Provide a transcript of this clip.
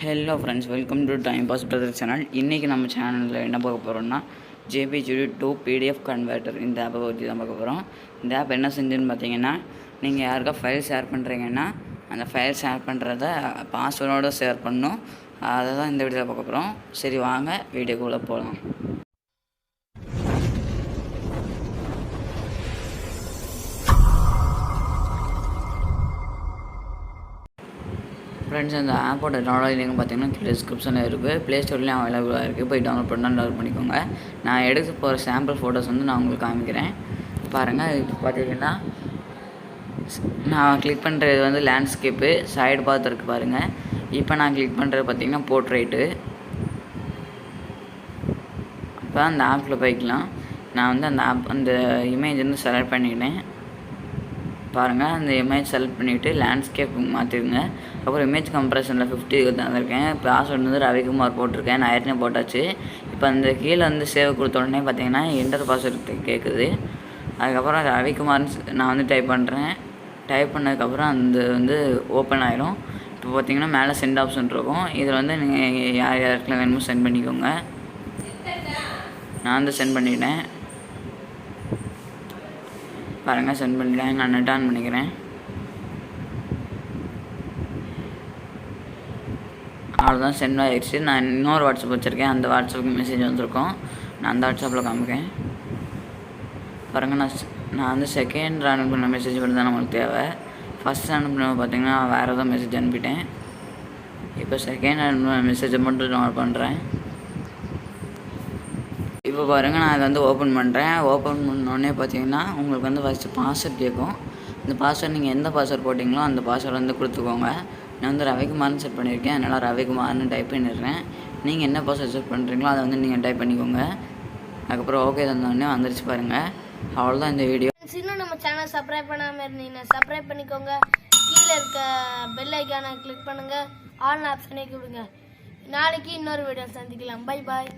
Hello friends welcome to time pass brother channel இன்றைக்கி நம்ம சேனலில் என்ன பார்க்க போகிறோம்னா ஜேபிஜிடி டூ பிடிஎஃப் கன்வெர்ட்டர் இந்த ஆப்பை பற்றி தான் பார்க்க போகிறோம் இந்த ஆப் என்ன செஞ்சுன்னு பார்த்தீங்கன்னா நீங்கள் யாருக்கா ஃபைல் ஷேர் பண்ணுறீங்கன்னா அந்த ஃபைல் ஷேர் பண்ணுறத பாஸ்வேர்டோடு ஷேர் பண்ணணும் அதை தான் இந்த வீடியோவில் பார்க்க போகிறோம் சரி வாங்க வீடியோக்குள்ளே போகலாம் ஃப்ரெண்ட்ஸ் அந்த ஆப்போட டவுன்லோட் லிங்க் பார்த்தீங்கன்னா கீழே டிஸ்கிரிப்ஷனில் இருக்குது ப்ளே ஸ்டோர்லேயும் அவைலபிளாக இருக்குது போய் டவுன்லோட் பண்ணால் டவுன்லோட் பண்ணிக்கோங்க. நான் எடுத்து போகிற சாம்பிள் ஃபோட்டோஸ் வந்து நான் உங்களுக்கு காமிக்கிறேன். பாருங்கள் இப்போ பார்த்தீங்கன்னா நான் கிளிக் பண்ணுறது வந்து லேண்ட்ஸ்கேப்பு சைடு பார்த்து இருக்கு பாருங்கள் இப்போ நான் கிளிக் பண்ணுறது பார்த்தீங்கன்னா போர்ட்ரேட்டு அப்போ அந்த ஆப்பில் போய்க்கலாம். நான் வந்து அந்த ஆப் அந்த இமேஜ் வந்து செலக்ட் பண்ணிக்கிட்டேன் பாருங்கள் அந்த இமேஜ் செலக்ட் பண்ணிவிட்டு லேண்ட்ஸ்கேப் மாற்றிடுங்க அப்புறம் இமேஜ் கம்ப்ரெஷனில் ஃபிஃப்டி தந்திருக்கேன். பாஸ்வேர்டு வந்து ரவிக்குமார் போட்டிருக்கேன் நான் ஏற்கனவே போட்டாச்சு. இப்போ அந்த கீழே வந்து சேவ் கொடுத்த உடனே பார்த்தீங்கன்னா என்டர் பாஸ்வேர்டு கேட்குது அதுக்கப்புறம் ரவிக்குமார்னு நான் வந்து டைப் பண்ணுறேன் டைப் பண்ணதுக்கப்புறம் அந்த வந்து ஓப்பன் ஆயிரும். இப்போ பார்த்தீங்கன்னா மேலே சென்ட் ஆப்ஷன் இருக்கும். இதில் வந்து நீங்கள் யார் யாருக்கெல்லாம் வேணுமோ சென்ட் பண்ணிக்கோங்க. நான் வந்து சென்ட் பண்ணிட்டேன். பாருங்கள் சென்ட் பண்ணிட்டேன். நான் நெட் ஆன் பண்ணிக்கிறேன். அவ்வளோதான் சென்ட் ஆகிடுச்சு நான் இன்னொரு வாட்ஸ்அப் வச்சுருக்கேன். அந்த வாட்ஸ்அப்புக்கு மெசேஜ் வந்திருக்கோம். நான் அந்த வாட்ஸ்அப்பில் காமிக்கேன் பாருங்கள் நான் நான் வந்து செகண்ட் அனுப்பின மெசேஜ் மட்டும் தான் நம்மளுக்கு தேவை. ஃபஸ்ட் அனுப்பின பார்த்தீங்கன்னா வேறு ஏதோ மெசேஜ் அனுப்பிட்டேன். இப்போ செகண்ட் அனுப்பின மெசேஜை மட்டும் நான் பண்ணுறேன் இப்போ பாருங்கள் நான் அதை வந்து ஓப்பன் பண்ணுறேன் ஓப்பன் பண்ணோடனே பார்த்தீங்கன்னா உங்களுக்கு வந்து ஃபஸ்ட்டு பாஸ்வேர்ட் கேட்கும். இந்த பாஸ்வேர்ட் நீங்கள் எந்த பாஸ்வேர்ட் போட்டிங்களோ அந்த பாஸ்வேர்ட் வந்து கொடுத்துக்கோங்க. நான் வந்து ரவிக்குமார்னு செட் பண்ணியிருக்கேன். அதனால் ரவிக்குமார்னு டைப் பண்ணிடுறேன். நீங்கள் என்ன பாஸ்வேர்ட் செட் பண்ணுறீங்களோ அதை வந்து நீங்கள் டைப் பண்ணிக்கோங்க. அதுக்கப்புறம் ஓகே தந்தோடனே வந்துருச்சு பாருங்கள் அவ்வளோதான் இந்த வீடியோ இன்னும் நம்ம சேனல் சப்ஸ்கிரைப் பண்ணாமல் இருந்தீங்கன்னா சப்ஸ்கிரைப் பண்ணிக்கோங்க. கீழே இருக்க பெல் ஐக்கானை கிளிக் பண்ணுங்கள் ஆல் ஆப்ஷனே கொடுங்க. நாளைக்கு இன்னொரு வீடியோ சந்திக்கலாம். Bye bye